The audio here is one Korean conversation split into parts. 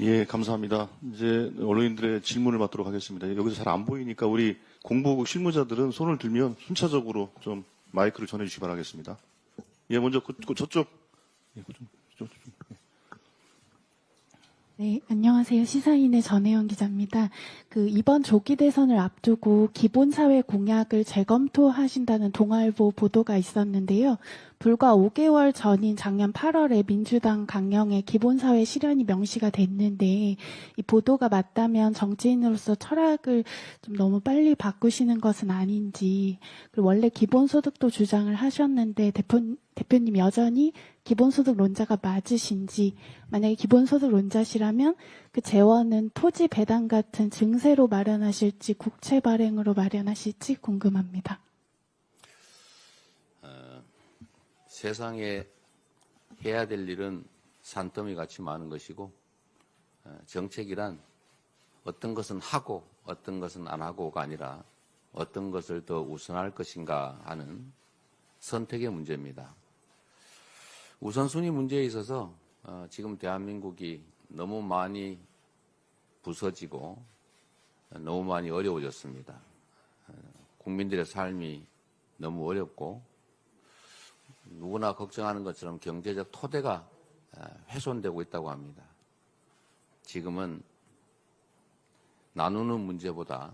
예, 감사합니다. 이제 언론인들의 질문을 받도록 하겠습니다. 여기서 잘 안 보이니까 우리 공보국 실무자들은 손을 들면 순차적으로 좀 마이크를 전해주시기 바라겠습니다. 예, 먼저 그, 그 저쪽. 예, 그 좀, 좀, 좀. 네, 안녕하세요. 시사인의 전혜영 기자입니다. 그 이번 조기 대선을 앞두고 기본사회 공약을 재검토하신다는 동아일보 보도가 있었는데요. 불과 5개월 전인 작년 8월에 민주당 강령에 기본사회 실현이 명시가 됐는데 이 보도가 맞다면 정치인으로서 철학을 좀 너무 빨리 바꾸시는 것은 아닌지 그리고 원래 기본소득도 주장을 하셨는데 대표, 대표님 여전히 기본소득론자가 맞으신지 만약에 기본소득론자시라면 그 재원은 토지 배당 같은 증세로 마련하실지 국채 발행으로 마련하실지 궁금합니다. 세상에 해야 될 일은 산더미 같이 많은 것이고 어, 정책이란 어떤 것은 하고 어떤 것은 안 하고가 아니라 어떤 것을 더 우선할 것인가 하는 선택의 문제입니다. 우선순위 문제에 있어서 어, 지금 대한민국이 너무 많이 부서지고 어, 너무 많이 어려워졌습니다. 어, 국민들의 삶이 너무 어렵고 누구나 걱정하는 것처럼 경제적 토대가 어, 훼손되고 있다고 합니다. 지금은 나누는 문제보다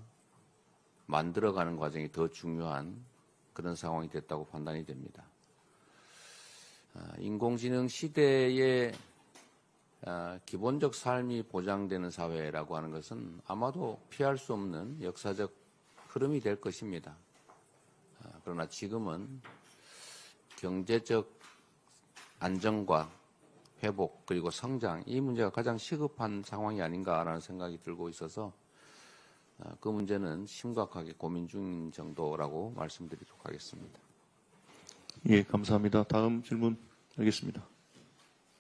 만들어가는 과정이 더 중요한 그런 상황이 됐다고 판단이 됩니다. 어, 인공지능 시대에 어, 기본적 삶이 보장되는 사회라고 하는 것은 아마도 피할 수 없는 역사적 흐름이 될 것입니다. 어, 그러나 지금은 경제적 안정과 회복 그리고 성장 이 문제가 가장 시급한 상황이 아닌가라는 생각이 들고 있어서 어, 그 문제는 심각하게 고민 중인 정도라고 말씀드리도록 하겠습니다. 예, 감사합니다. 다음 질문 알겠습니다.